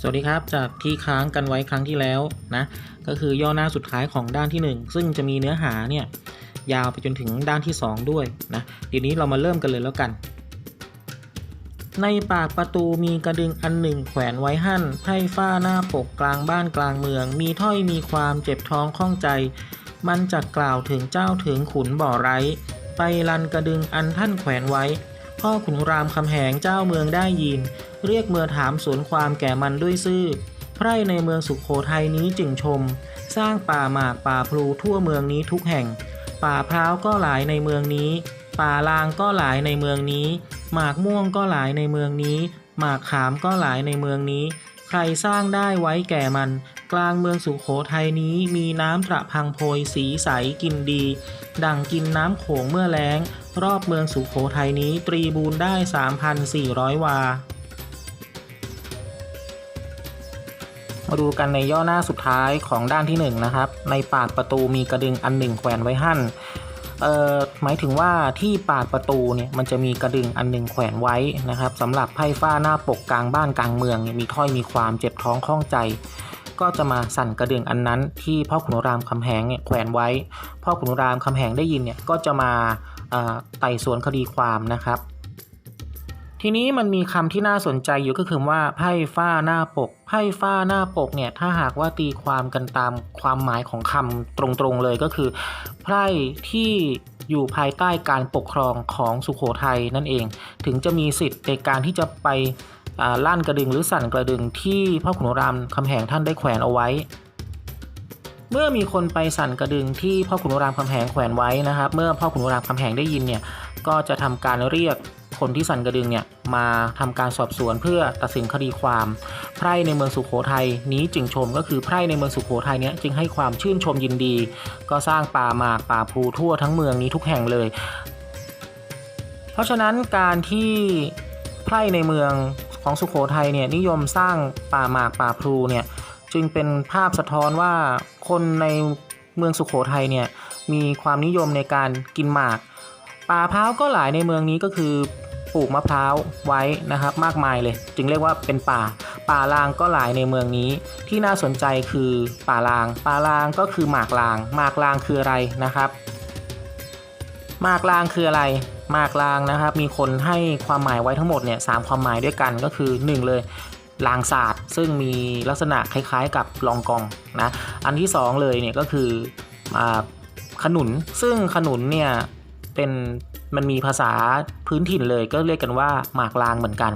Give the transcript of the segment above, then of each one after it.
สวัสดีครับ จากที่ค้างกันไว้ครั้งที่แล้วนะ ก็คือย่อหน้าสุดท้ายของด้านที่ 1 ซึ่งจะมีเนื้อหาเนี่ยยาวไปจนถึงด้านที่ 2 ด้วยนะทีนี้เรามาเริ่มกันเลยแล้วกัน ในปากประตูมีกระดึงอันหนึ่งแขวนไว้หั่นไพร่ฝ้าหน้าปกกลางบ้านกลางเมือง มีถ้อยมีความเจ็บท้องข้องใจ มันจะกล่าวถึงเจ้าถึงขุนบ่อไร้ ไปลันกระดึงอันท่านแขวนไว้ พ่อขุนรามคำแหงเจ้าเมืองได้ยิน เรียกเมื่อถามสวนความแก่มันด้วยซื่อ ไพร่ในเมืองสุขโขทัยนี้จึงชม สร้างป่าหมากป่าพลูทั่วเมืองนี้ทุกแห่ง ป่าพร้าวก็หลายในเมืองนี้ ป่าลางก็หลายในเมืองนี้ หมากม่วงก็หลายในเมืองนี้ หมากขามก็หลายในเมืองนี้ ใครสร้างได้ไว้แก่มัน กลางเมืองสุขโขทัยนี้มีน้ำตระพังโพยสีใสกินดี ดังกินน้ำโขงเมื่อแล้ง รอบเมืองสุขโขทัยนี้ตรีบูนได้ 3,400 วา มาดูกันในย่อหน้าสุดท้ายของด้านที่ 1 นะครับ ในปากประตูมีกระดึงอันหนึ่งแขวนไว้หั่นเอ่อหมายถึงว่าที่ปากประตูเนี่ยมันจะมีกระดึงอันหนึ่งแขวนไว้นะครับสำหรับไพ่ฟ้าหน้าปกกลางบ้านกลางเมืองมีถ้อยมีความเจ็บท้องข้องใจ ก็จะมาสั่นกระดึงอันนั้นที่พ่อขุนรามคำแหงเนี่ยแขวนไว้ พ่อขุนรามคำแหงได้ยินเนี่ยก็จะมา ไต่สวนคดีความนะครับ ทีนี้มันมีคำที่น่าสนใจอยู่ก็คือว่าไพ่ฟ้าหน้าปก ไพ่ฟ้าหน้าปกเนี่ยถ้าหากว่าตีความกันตามความหมายของคำตรงๆเลยก็คือไพ่ที่อยู่ภายใต้การปกครองของสุโขทัยนั่นเอง ถึงจะมีสิทธิ์ในการที่จะไปอ่าลั่นกระดึงหรือสั่นกระดึงที่พ่อขุนรามคำแหงท่านได้แขวนเอาไว้ มื่อมีคนไปสั่นกระดึงที่พ่อขุนรามคำแหงแขวนไว้นะครับ เมื่อพ่อขุนรามคำแหงได้ยินเนี่ยก็จะทำการเรียกคนที่สั่นกระดึงเนี่ยมาทำการสอบสวนเพื่อตัดสินคดีความ ไพร่ในเมืองสุโขทัยนี้จึงชมก็คือไพร่ในเมืองสุโขทัยเนี่ยจึงให้ความชื่นชมยินดี ก็สร้างป่าหมากป่าพลูทั่วทั้งเมืองนี้ทุกแห่งเลย เพราะฉะนั้นการที่ไพร่ในเมืองของสุโขทัยเนี่ยนิยมสร้างป่าหมากป่าพลูเนี่ย จึงเป็นภาพสะท้อนว่าคนในเมืองสุโขทัยเนี่ยมีความนิยมในการกินหมาก ป่าพร้าวก็หลายในเมืองนี้ก็คือปลูกมะพร้าวไว้นะครับมากมายเลย จึงเรียกว่าเป็นป่า ป่าลางก็หลายในเมืองนี้ ที่น่าสนใจคือป่าลาง ป่าลางก็คือหมากลาง หมากลางคืออะไรนะครับ หมากลางคืออะไร หมากลางนะครับ มีคนให้ความหมายไว้ทั้งหมดเนี่ยสามความหมายด้วยกันก็คือ 1 เลย ลางศาสตร์ซึ่งมีลักษณะคล้ายๆ กับลองกองนะอันที่ 2 เลยเนี่ยก็คืออขนุน ซึ่งขนุนเนี่ยเป็นมันมีภาษาพื้นถิ่นเลยก็เรียกกันว่าหมากลางเหมือนกัน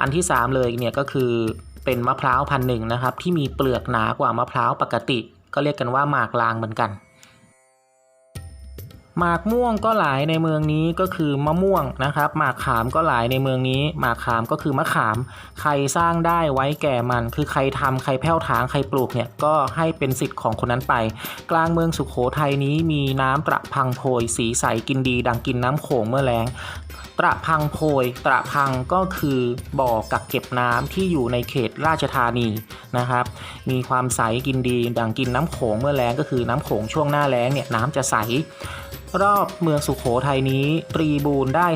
อันที่ 3 เลยเนี่ยก็คือเป็นมะพร้าวพันหนึ่งนะครับที่มีเปลือกหนากว่ามะพร้าวปกติ ก็เรียกกันว่าหมากลางเหมือนกัน หมากม่วงก็หลายในเมืองนี้ก็คือมะม่วงนะครับ หมากขามก็หลายในเมืองนี้ หมากขามก็คือมะขาม ใครสร้างได้ไว้แก่มัน คือใครทำใครแพ้วถางใครปลูกเนี่ยก็ให้เป็นสิทธิ์ของคนนั้นไป กลางเมืองสุขโขทัยนี้มีน้ำประพังโพย สีใสกินดีดังกินน้ำโขงเมื่อแรงตระพังโพยตระพังก็คือบ่อกักเก็บน้ำที่อยู่ในเขตราชธานีนะครับ มีความใสกินดีดังกินน้ำโขงเมื่อแล้งก็คือน้ำโขงช่วงหน้าแล้งเนี่ยน้ำจะใส รอบเมืองสุขโขทัยนี้ ตรีบูนได้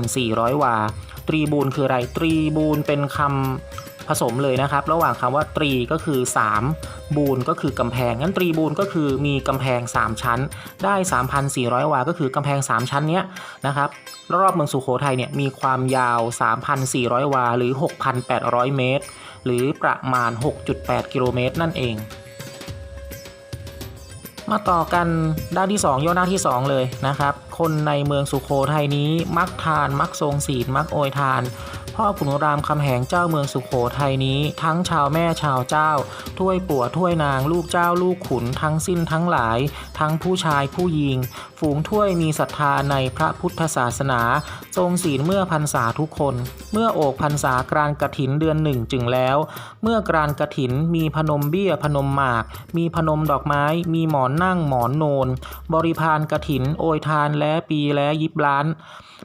3,400 วา ตรีบูนคืออะไร ตรีบูนเป็นคำ ผสมเลยนะครับ ระหว่างคำว่าตรีก็คือ 3 บูนก็คือกำแพงงั้นตรีบูนก็คือมีกำแพง 3 ชั้น ได้ 3,400 วา ก็คือกำแพง 3 ชั้นเนี้ยนะครับรอบเมืองสุโขทัยเนี่ยมีความยาว 3,400 วา หรือ 6,800 เมตร หรือประมาณ 6.8 กิโลเมตรนั่นเอง มาต่อกันด้านที่ 2 ย่อหน้าที่ 2 เลยนะครับ คนในเมืองสุโขทัยนี้ มักทานมักทรงศีลมักโอยทานพ่อขุนรามคำแหงเจ้าเมืองสุโขทัยนี้ ทั้งชาวแม่ชาวเจ้า ถ้วยปัวถ้วยนางลูกเจ้าลูกขุนทั้งสิ้นทั้งหลาย ทั้งผู้ชายผู้หญิง ฝูงถ้วยมีศรัทธาในพระพุทธศาสนา ทรงศีลเมื่อพรรษาทุกคน เมื่อโอกพรรษากรานกระถินเดือนหนึ่งจึงแล้ว เมื่อกรานกระถินมีพนมเบี้ยพนมหมาก มีพนมดอกไม้ มีหมอนนั่งหมอนโนน บริพานกระถินโอยทานและแล้ปีและยิบล้าน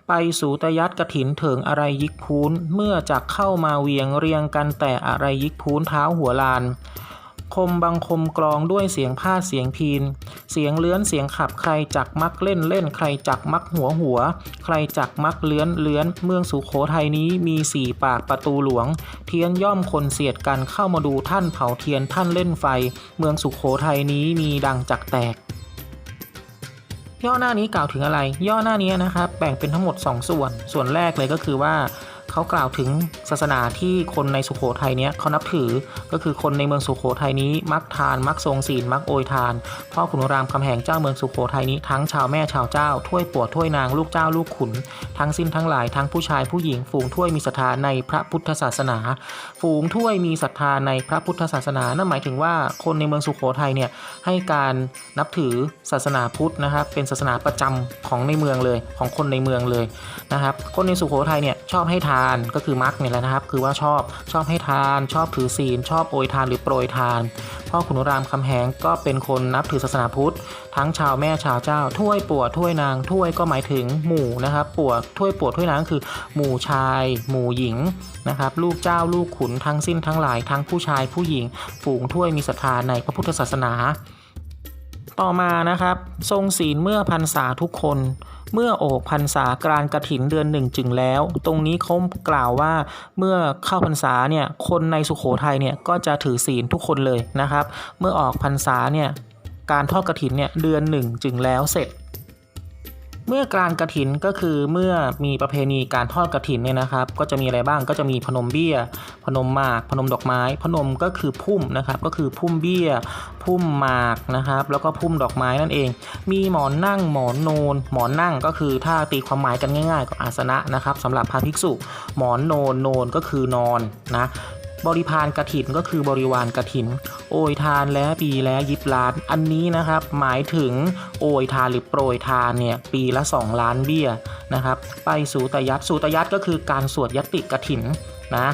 ไปสู่ตยัดกระถินเถิงอะไรยิกพูนเมื่อจักเข้ามาเวียงเรียงกันแต่อะไรยิกพูนเท้าหัวลาน คมบังคมกลองด้วยเสียงพาเสียงพีน เสียงเลื้อนเสียงขับใครจักมักเล่นเล่นใครจักมักหัวหัว ใครจักมักเลื้อนเลื้อน เมืองสุโขทัยนี้มีสี่ปากประตูหลวง เทียนย่อมคนเสียดกันเข้ามาดูท่านเผาเทียนท่านเล่นไฟ เมืองสุโขทัยนี้มีดังจักแตก ย่อหน้านี้กล่าวถึงอะไร ย่อหน้านี้นะครับแบ่งเป็นทั้งหมด 2 ส่วน ส่วนแรกเลยก็คือว่า เขากล่าวถึงศาสนาที่คนในสุโขทัยเนี้ยเขานับถือก็คือคนในเมืองสุโขทัยนี้มักทาน มักทรงศีลมักโอยทานพ่อขุนรามคำแหงเจ้าเมืองสุโขทัยนี้ทั้งชาวแม่ชาวเจ้าถ้วยปวดถ้วยนางลูกเจ้าลูกขุน ทั้งสิ้นทั้งหลายทั้งผู้ชายผู้หญิงฝูงถ้วยมีศรัทธาในพระพุทธศาสนา ฝูงถ้วยมีศรัทธาในพระพุทธศาสนานั่นหมายถึงว่าคนในเมืองสุโขทัยเนี่ยให้การนับถือศาสนาพุทธนะครับเป็นศาสนาประจำของในเมืองเลยของคนในเมืองเลยนะครับคนในสุโขทัยเนี่ยชอบให้ทานก็คือมักเนี่ยแหละนะครับ คือว่าชอบชอบให้ทาน ชอบถือศีล ชอบโอยทานหรือโปรยทาน พ่อขุนรามคำแหงก็เป็นคนนับถือศาสนาพุทธ ทั้งชาวแม่ชาวเจ้าถ้วยปวดถ้วยนางถ้วยก็หมายถึงหมู่นะครับปวดถ้วยปวดถ้วยนางก็คือ หมู่ชาย หมู่หญิงนะครับลูกเจ้าลูกขุนทั้งสิ้นทั้งหลายทั้งผู้ชายผู้หญิงฝูงถ้วยมีศรัทธาในพระพุทธศาสนา ต่อมานะครับ ทรงศีลเมื่อพรรษาทุกคน เมื่อโอกพรรษากรานกระถินเดือนหนึ่งจึงแล้ว ตรงนี้เขากล่าวว่าเมื่อเข้าพรรษาเนี่ยคนในสุโขทัยเนี่ยก็จะถือศีลทุกคนเลยนะครับ เมื่อออกพรรษาเนี่ยการทอดกระถินเนี่ยเดือนหนึ่งจึงแล้วเสร็จ เมื่อกานกระถินก็คือเมื่อมีประเพณีการทอดกระถินเนี่ยนะครับ ก็จะมีอะไรบ้างก็จะมีพนมเบี้ย พนมหมาก พนมดอกไม้ พนมก็คือพุ่มนะครับ ก็คือพุ่มเบี้ย พุ่มหมากนะครับ แล้วก็พุ่มดอกไม้นั่นเอง มีหมอนนั่งหมอนโนน หมอนนั่งก็คือถ้าตีความหมายกันง่าย ๆ ก็อาสนะนะครับสำหรับพระภิกษุ หมอนโนนโนนก็คือนอนนะ บริพารกระถินก็คือบริวารกระถิน โอยทานและปีและยิบล้าน อันนี้นะครับหมายถึงโอยทานหรือโปรยทานเนี่ยปีละ 2 ล้านเบี้ยนะครับ ไปสูตยัตสูตยัตก็คือการสวดยติกระถินนะ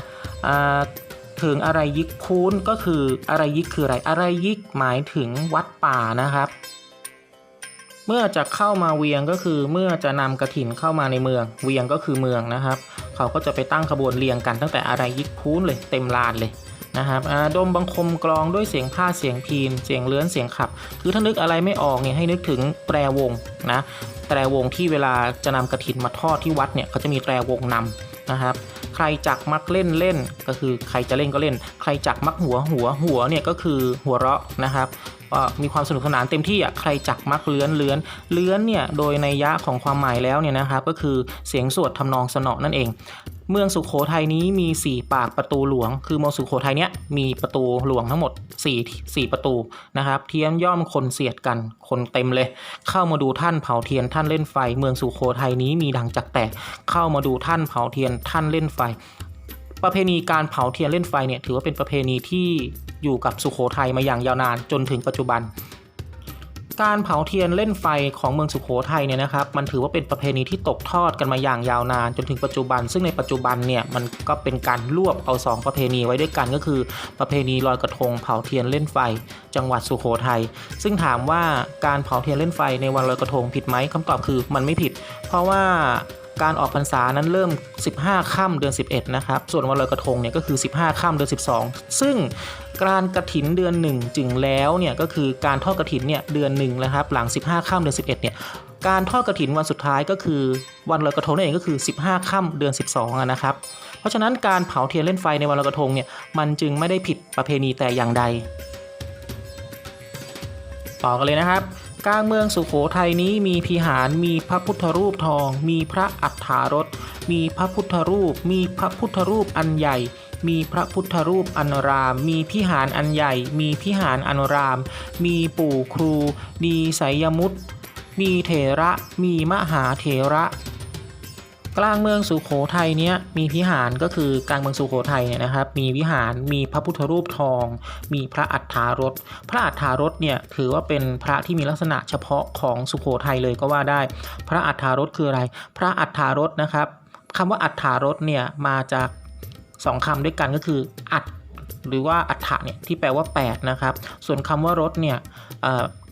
ถึงอะไรยิกคูนก็คืออะไรยิกคืออะไรอะไรยิกหมายถึงวัดป่านะครับ เมื่อจะเข้ามาเวียงก็คือเมื่อจะนำกระถินเข้ามาในเมือง เวียงก็คือเมืองนะครับ เขาก็จะไปตั้งขบวนเรียงกันตั้งแต่อะไรยิกพูนเลยเต็มลานเลยนะครับดมบังคมกลองด้วยเสียงผ้าเสียงพีนเสียงเลื้อนเสียงขับ คือถ้านึกอะไรไม่ออกเนี่ยให้นึกถึงแตรวงนะแตรวงที่เวลาจะนำกระถินมาทอดที่วัดเนี่ยเขาจะมีแตรวงนำ นะครับ ใครจักมักเล่นเล่นก็คือใครจะเล่นก็เล่น ใครจักมักหัวหัวหัวเนี่ยก็คือหัวเราะนะครับมีความสนุกสนานเต็มที่อะใครจักมักเลื้อนเลื้อนเลื้อนเนี่ยโดยในยะของความหมายแล้วเนี่ยนะครับก็คือเสียงสวดทำนองสนอนั่นเอง เมืองสุขโขทัยนี้มี 4 ปากประตูหลวง คือเมืองสุขโขทัยเนี้ยมีประตูหลวงทั้งหมด 4 4 ประตูนะครับเทียมย่อมคนเสียดกันคนเต็มเลย เข้ามาดูท่านเผาเทียนท่านเล่นไฟ เมืองสุขโขทัยนี้มีดังจักแตกเข้ามาดูท่านเผาเทียนท่านเล่นไฟ ประเพณีการเผาเทียนเล่นไฟเนี่ยถือว่าเป็นประเพณีที่อยู่กับสุขโขทัยมาอย่างยาวนานจนถึงปัจจุบัน การเผาเทียนเล่นไฟของเมืองสุขโขทัยเนี่ยนะครับมันถือว่าเป็นประเพณีที่ตกทอดกันมาอย่างยาวนานจนถึงปัจจุบัน ซึ่งในปัจจุบันเนี่ยมันก็เป็นการรวบเอาสองประเพณีไว้ด้วยกันก็คือ ประเพณีลอยกระทงเผาเทียนเล่นไฟ จังหวัดสุโขทัยซึ่งถามว่าการเผาเทียนเล่นไฟในวันลอยกระทงผิดไหมคำตอบคือมันไม่ผิด เพราะว่า การออกพรรษานั้นเริ่ม 15 ค่ำเดือน 11 นะครับ ส่วนวันลอยกระทงเนี่ยก็คือ 15 ค่ำเดือน 12 ซึ่งการกระถินเดือน 1 จึงแล้วเนี่ยก็คือการทอดกระถินเนี่ยเดือนหนึ่งนะครับหลัง 15 ค่ำเดือน 11 เนี่ยการทอดกระถินวันสุดท้ายก็คือวันลอยกระทงนั่นเองก็คือ 15 ค่ำเดือน 12นะครับ เพราะฉะนั้นการเผาเทียนเล่นไฟในวันลอยกระทงเนี่ยมันจึงไม่ได้ผิดประเพณีแต่อย่างใด ต่อกันเลยนะครับ กลางเมืองสุโขทัยนี้มีพิหารมีพระพุทธรูปทอง มีพระอัฏฐารถมีพระพุทธรูป มีพระพุทธรูปอันใหญ่มีพระพุทธรูปอันราม มีพิหารอันใหญ่ มีพิหารอันราม มีปู่ครู มีไสยมุตมีเถระ มีมหาเถระ กลางเมืองสุโขทัยเนี้ยมีพิหารก็คือกลางเมืองสุโขทัยเนี่ยนะครับ มีวิหารมีพระพุทธรูปทอง มีพระอัฏฐารถพระอัฏฐารถเนี่ยถือว่าเป็นพระที่มีลักษณะเฉพาะของสุโขทัยเลยก็ว่าได้ พระอัฏฐารถคืออะไร พระอัฏฐารถนะครับคำว่าอัฏฐารถเนี่ยมาจากสองคำด้วยกันก็คืออัฏหรือว่าอัฏฐะเนี่ยที่แปลว่า 8 นะครับ ส่วนคำว่ารถเนี่ย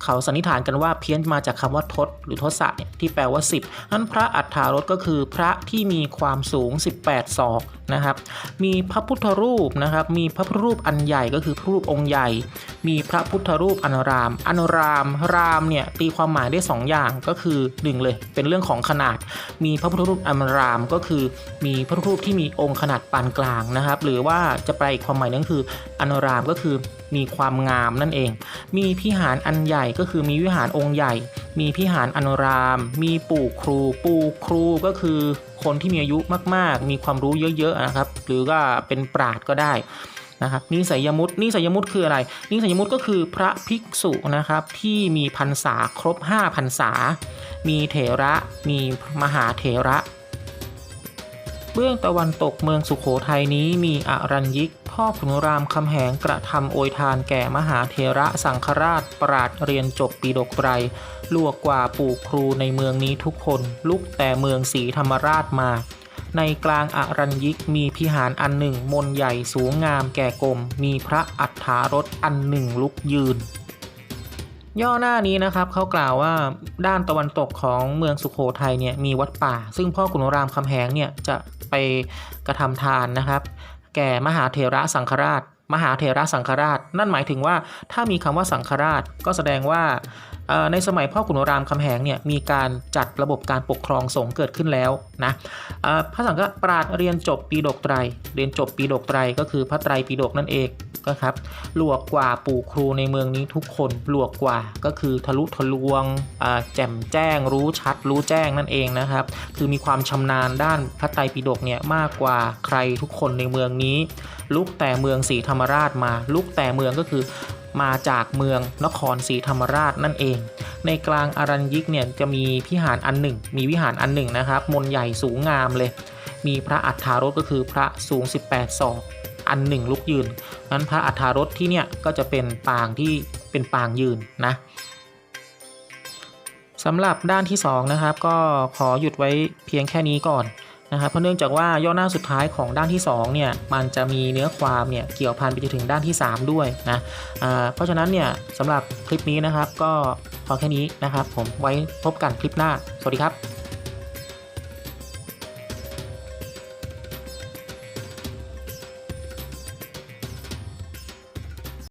เขาสันนิษฐานกันว่าเพี้ยนมาจากคำว่าทศหรือทศะเนี่ยที่แปลว่า 10 นั้นพระอัฏฐารถก็คือพระที่มีความสูง 18 ศอกนะครับ มีพระพุทธรูปนะครับ มีพระพุทธรูปอันใหญ่ก็คือพระรูปองค์ใหญ่ มีพระพุทธรูปอนราม อนราม รามเนี่ยตีความหมายได้ 2 อย่างก็คือหนึ่งเลยเป็นเรื่องของขนาด มีพระพุทธรูปอนรามก็คือ มีพระพุทธรูปที่มีองค์ขนาดปานกลางนะครับ หรือว่าจะแปอีกความหมายนึงคืออนรามก็คือมีความงามนั่นเอง มีพิหารอันใหญ่ก็คือมีวิหารองค์ใหญ่ มีพิหารอนราม มีปู่ครู ปู่ครูก็คือคนที่มีอายุมาก ๆ มีความรู้เยอะ ๆ นะครับ หรือก็เป็นปราดก็ได้นะครับนิสัยมุตนิสัยมุตคืออะไร นิสัยมุตก็คือพระภิกษุนะครับที่มีพรรษาครบ5พรรษา มีเถระ มีมหาเถระ เบื้องตะวันตกเมืองสุขโขทัยนี้มีอรัญยิก พ่อขุนรามคำแหงกระทำโอยทานแก่มหาเทระสังฆราชปราดเรียนจบปีดกไตรลวกกว่าปู่ครูในเมืองนี้ทุกคนลุกแต่เมืองศรีธรรมราชมา ในกลางอรัญยิกมีพิหารอันหนึ่งมนใหญ่สูงงามแก่กลมมีพระอัฏฐารถอันหนึ่งลุกยืน ย่อหน้านี้นะครับเขากล่าวว่าด้านตะวันตกของเมืองสุขโขทัยเนี่ยมีวัดป่า ซึ่งพ่อขุนรามคำแหงเนี่ยจะไปกระทำทานนะครับ แก่มหาเถระสังฆราช มหาเถระสังฆราช นั่นหมายถึงว่าถ้ามีคำว่าสังฆราชก็แสดงว่า ในสมัยพ่อขุนรามคำแหงเนี่ยมีการจัดระบบการปกครองสงฆ์เกิดขึ้นแล้วนะพระสังฆปราชญ์เรียนจบปีดกไตร เรียนจบปีดกไตรก็คือพระไตรปีดกนั่นเองก็ครับหลวกกว่าปู่ครูในเมืองนี้ทุกคนหลวกกว่าก็คือทะลุทะลวงแจ่มแจ้ง รู้ชัด รู้แจ้งนั่นเองนะครับ คือมีความชำนาญด้านพระไตรปิฎกเนี่ยมากกว่าใครทุกคนในเมืองนี้ ลุกแต่เมืองศรีธรรมราชมา ลุกแต่เมืองก็คือ มาจากเมืองนครศรีธรรมราชนั่นเอง ในกลางอารัญยิกเนี่ยจะมีพิหารอันหนึ่ง มีวิหารอันหนึ่งนะครับ มนใหญ่สูงงามเลย มีพระอัฏฐารถก็คือพระสูง 18ศอกอันหนึ่งลุกยืนนั้นพระอัฏฐารถที่เนี่ยก็จะเป็นปางที่เป็นปางยืนนะสำหรับด้านที่2นะครับก็ขอหยุดไว้เพียงแค่นี้ก่อน นะครับเพราะเนื่องจากว่าย่อหน้าสุดท้ายของด้านที่2เนี่ยมันจะมีเนื้อความเนี่ยเกี่ยวพันไปจนถึงด้านที่ 3 ด้วยนะเพราะฉะนั้นเนี่ยสำหรับคลิปนี้นะครับก็พอแค่นี้นะครับ ผมไว้พบกันคลิปหน้า สวัสดีครับ